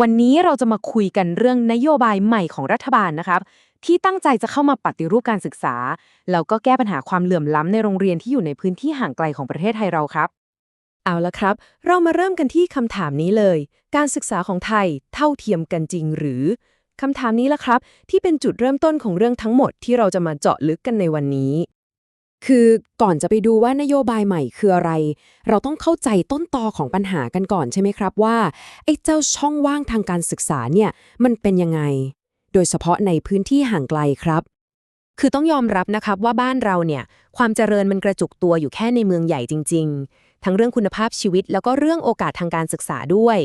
วันนี้เราจะมาคุยกันเรื่องนโยบายใหม่ของรัฐบาลนะครับ ที่ตั้งใจจะเข้ามาปฏิรูปการศึกษา แล้วก็แก้ปัญหาความเหลื่อมล้ำในโรงเรียนที่อยู่ในพื้นที่ห่างไกลของประเทศไทยเราครับ เอาละครับ เรามาเริ่มกันที่คำถามนี้เลย การศึกษาของไทยเท่าเทียมกันจริงหรือคำถามนี้ละครับ ที่เป็นจุดเริ่มต้นของเรื่องทั้งหมดที่เราจะมาเจาะลึกกันในวันนี้ คือก่อนจะไปดูว่านโยบายใหม่คืออะไร เราต้องเข้าใจต้นตอของปัญหากันก่อนใช่ไหมครับว่าไอ้เจ้าช่องว่างทางการศึกษาเนี่ยมันเป็นยังไง โดยเฉพาะในพื้นที่ห่างไกลครับ คือต้องยอมรับนะครับว่าบ้านเราเนี่ยความเจริญมันกระจุกตัวอยู่แค่ในเมืองใหญ่จริง ๆ ทั้งเรื่องคุณภาพชีวิต แล้วก็เรื่องโอกาสทางการศึกษาด้วย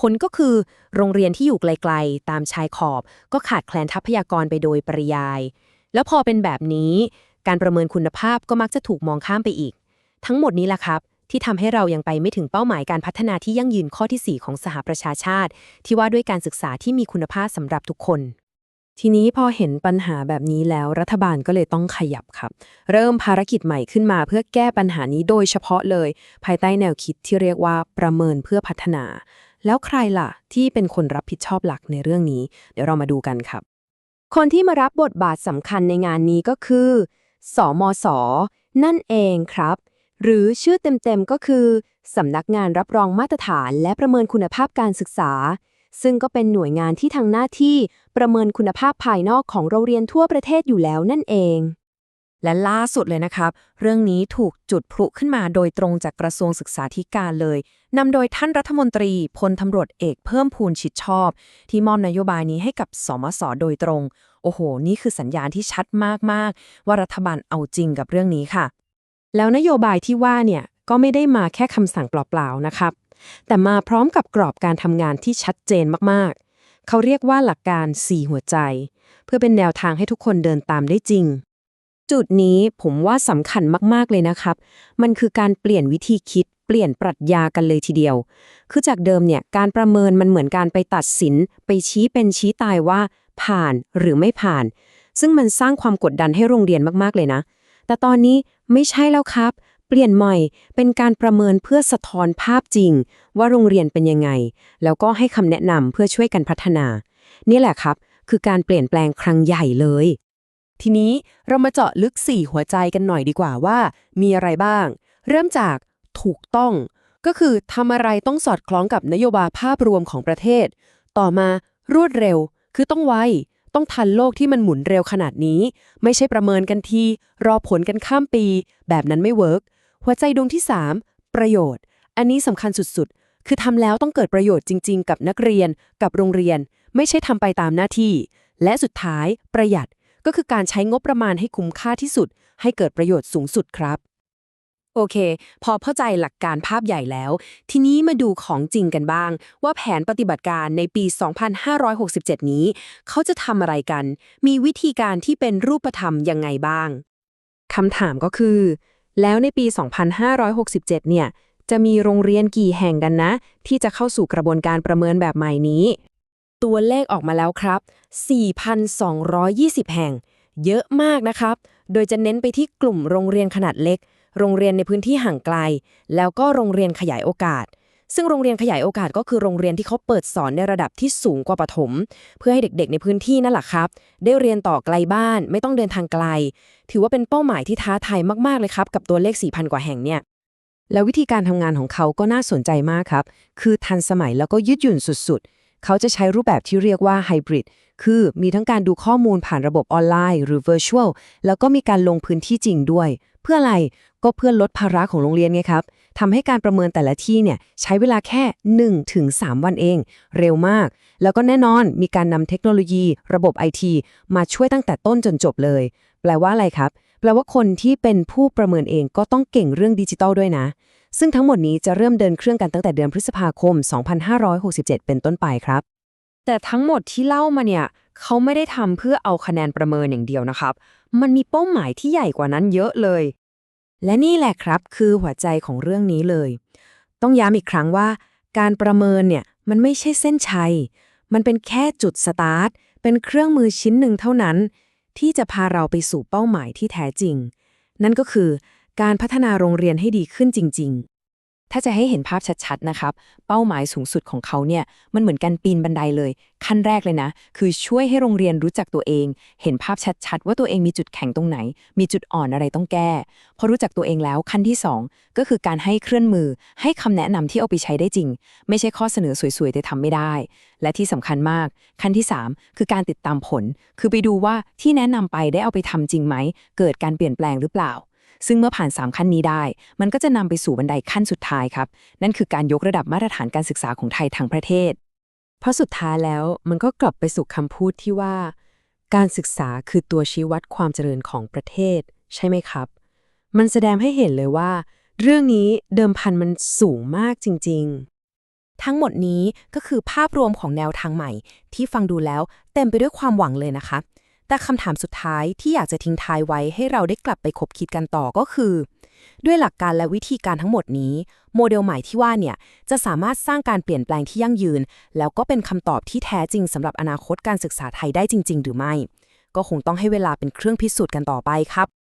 ผลก็คือโรงเรียนที่อยู่ไกลๆ ตามชายขอบ ก็ขาดแคลนทรัพยากรไปโดยปริยาย แล้วพอเป็นแบบนี้ การประเมินคุณภาพก็มักจะถูกมองข้ามไปอีก ทั้งหมดนี้แหละครับ ที่ทำให้เรายังไปไม่ถึงเป้าหมายการพัฒนาที่ยั่งยืนข้อทีสี่ 4 ของสหประชาชาติ ที่ว่าด้วยการศึกษาที่มีคุณภาพสำหรับทุกคนทีนี้พอเห็นปัญหาแบบนี้แล้วรัฐบาลก็เลยต้องขยับครับ เริ่มภารกิจใหม่ขึ้นมาเพื่อแก้ปัญหานี้โดยเฉพาะเลย ภายใต้แนวคิดที่เรียกว่าประเมินเพื่อพัฒนา แล้วใครล่ะ ที่เป็นคนรับผิดชอบหลักในเรื่องนี้ เดี๋ยวเรามาดูกันครับ คนที่มารับบทบาทสำคัญในงานนี้ก็คือ สมส นั่นเองครับ หรือชื่อเต็มๆก็คือสำนักงานรับรองมาตรฐานและประเมินคุณภาพการศึกษา ซึ่งก็เป็นหน่วยงานที่ทางหน้าที่ประเมินคุณภาพภายนอกของโรงเรียนทั่วประเทศอยู่แล้วนั่นเอง และล่าสุดเลยนะครับ เรื่องนี้ถูกจุดพลุขึ้นมาโดยตรงจากกระทรวงศึกษาธิการเลยนำโดยท่านรัฐมนตรีพลตำรวจเอกเพิ่มพูนชิดชอบ ที่มอบนโยบายนี้ให้กับสมสโดยตรง โอ้โห นี่คือสัญญาณที่ชัดมากๆ ว่ารัฐบาลเอาจริงกับเรื่องนี้ค่ะ แล้วนโยบายที่ว่าเนี่ยก็ไม่ได้มาแค่คำสั่งเปล่าๆนะครับ แต่มาพร้อมกับกรอบการทำงานที่ชัดเจนมากๆ เขาเรียกว่าหลักการ 4 หัวใจ เพื่อเป็นแนวทางให้ทุกคนเดินตามได้จริง จุดนี้ผมว่าสำคัญมากๆเลยนะครับ มันคือการเปลี่ยนวิธีคิดเปลี่ยนปรัชญากันเลยทีเดียว คือจากเดิมเนี่ยการประเมินมันเหมือนการไปตัดสิน ไปชี้เป็นชี้ตายว่า ผ่านหรือไม่ผ่าน ซึ่งมันสร้างความกดดันให้โรงเรียนมากๆเลยนะ แต่ตอนนี้ไม่ใช่แล้วครับ เปลี่ยนใหม่เป็นการประเมินเพื่อสะท้อนภาพจริง ว่าโรงเรียนเป็นยังไง แล้วก็ให้คำแนะนำเพื่อช่วยกันพัฒนา นี่แหละครับ คือการเปลี่ยนแปลงครั้งใหญ่เลย ทีนี้เรามาเจาะลึก 4 หัวใจกันหน่อยดีกว่าว่า มีอะไรบ้าง เริ่มจากถูกต้องก็คือทำอะไรต้องสอดคล้องกับนโยบายภาพรวมของประเทศ ต่อมารวดเร็ว คือต้องไว ต้องทันโลกที่มันหมุนเร็วขนาดนี้ ไม่ใช่ประเมินกันที รอผลกันข้ามปี แบบนั้นไม่เวิร์กหัวใจดวงที่ 3 ประโยชน์ อันนี้สำคัญสุดๆ คือทำแล้วต้องเกิดประโยชน์จริง ๆ กับนักเรียน กับโรงเรียน ไม่ใช่ทำไปตามหน้าที่ และสุดท้ายประหยัดก็คือการใช้งบประมาณให้คุ้มค่าที่สุด ให้เกิดประโยชน์สูงสุดครับ โอเค พอเข้าใจหลักการภาพใหญ่แล้ว ทีนี้มาดูของจริงกันบ้าง ว่าแผนปฏิบัติการในปี 2567 นี้ เขาจะทำอะไรกัน มีวิธีการที่เป็นรูปธรรมยังไงบ้างคำถามก็คือ แล้วในปี 2567 เนี่ย จะมีโรงเรียนกี่แห่งกันนะ ที่จะเข้าสู่กระบวนการประเมินแบบใหม่นี้ ตัวเลขออกมาแล้วครับ 4,220 แห่ง เยอะมากนะครับ โดยจะเน้นไปที่กลุ่มโรงเรียนขนาดเล็ก โรงเรียนในพื้นที่ห่างไกล แล้วก็โรงเรียนขยายโอกาส ซึ่งโรงเรียนขยายโอกาสก็คือโรงเรียนที่เขาเปิดสอนในระดับที่สูงกว่าประถมเพื่อให้เด็กๆ ในพื้นที่นั่นแหละครับ ได้เรียนต่อไกลบ้านไม่ต้องเดินทางไกล ถือว่าเป็นเป้าหมายที่ท้าทายมากๆเลยครับกับตัวเลข4,000กว่าแห่งเนี่ยแล้ววิธีการทำงานของเขาก็น่าสนใจมากครับ คือทันสมัยแล้วก็ยืดหยุ่นสุดๆ เขาจะใช้รูปแบบที่เรียกว่าไฮบริด คือมีทั้งการดูข้อมูลผ่านระบบออนไลน์ หรือ virtual แล้วก็มีการลงพื้นที่จริงด้วย เพื่ออะไรก็เพื่อลดภาระของโรงเรียนไงครับทำให้การประเมินแต่ละที่เนี่ยใช้เวลาแค่ 1-3ถึง3วันเอง เร็วมาก แล้วก็แน่นอนมีการนำเทคโนโลยี ระบบ IT มาช่วยตั้งแต่ต้นจนจบเลย แปลว่าอะไรครับ แปลว่าคนที่เป็นผู้ประเมินเองก็ต้องเก่งเรื่องดิจิทัลด้วยนะ ซึ่งทั้งหมดนี้จะเริ่มเดินเครื่องกันตั้งแต่เดือนพฤษภาคม 2567 เป็นต้นไปครับ แต่ทั้งหมดที่เล่ามาเนี่ยเขาไม่ได้ทำเพื่อเอาคะแนนประเมินอย่างเดียวนะครับ มันมีเป้าหมายที่ใหญ่กว่านั้นเยอะเลย และนี่แหละครับคือหัวใจของเรื่องนี้เลย ต้องย้ำอีกครั้งว่า การประเมินเนี่ยมันไม่ใช่เส้นชัย มันเป็นแค่จุดสตาร์ท เป็นเครื่องมือชิ้นหนึ่งเท่านั้น ที่จะพาเราไปสู่เป้าหมายที่แท้จริง นั่นก็คือการพัฒนาโรงเรียนให้ดีขึ้นจริงๆ ถ้าจะให้เห็นภาพชัดๆนะครับ เป้าหมายสูงสุดของเขาเนี่ยมันเหมือนการปีนบันไดเลย ขั้นแรกเลยนะ คือช่วยให้โรงเรียนรู้จักตัวเอง เห็นภาพชัดๆ ว่าตัวเองมีจุดแข็งตรงไหน มีจุดอ่อนอะไรต้องแก้ พอรู้จักตัวเองแล้วขั้นที่สองก็คือการให้เคลื่อนมือ ให้คำแนะนำที่เอาไปใช้ได้จริง ไม่ใช่ข้อเสนอสวยๆ แต่ทำไม่ได้ และที่สำคัญมาก ขั้นที่สามคือการติดตามผล คือไปดูว่าที่แนะนำไปได้เอาไปทำจริงไหมเกิดการเปลี่ยนแปลงหรือเปล่า ซึ่งเมื่อผ่าน 3 ขั้นนี้ได้ มันก็จะนำไปสู่บันไดขั้นสุดท้ายครับ นั่นคือการยกระดับมาตรฐานการศึกษาของไทยทั้งประเทศ เพราะสุดท้ายแล้วมันก็กลับไปสู่คำพูดที่ว่า การศึกษาคือตัวชี้วัดความเจริญของประเทศ ใช่ไหมครับ มันแสดงให้เห็นเลยว่า เรื่องนี้เดิมพันมันสูงมากจริง ๆทั้งหมดนี้ก็คือภาพรวมของแนวทางใหม่ ที่ฟังดูแล้วเต็มไปด้วยความหวังเลยนะคะ แต่คำถามสุดท้ายที่อยากจะทิ้งท้ายไว้ให้เราได้กลับไปคบคิดกันต่อก็คือ ด้วยหลักการและวิธีการทั้งหมดนี้ โมเดลใหม่ที่ว่าเนี่ย จะสามารถสร้างการเปลี่ยนแปลงที่ยั่งยืน แล้วก็เป็นคำตอบที่แท้จริงสำหรับอนาคตการศึกษาไทยได้จริง ๆ หรือไม่ ก็คงต้องให้เวลาเป็นเครื่องพิสูจน์กันต่อไปครับ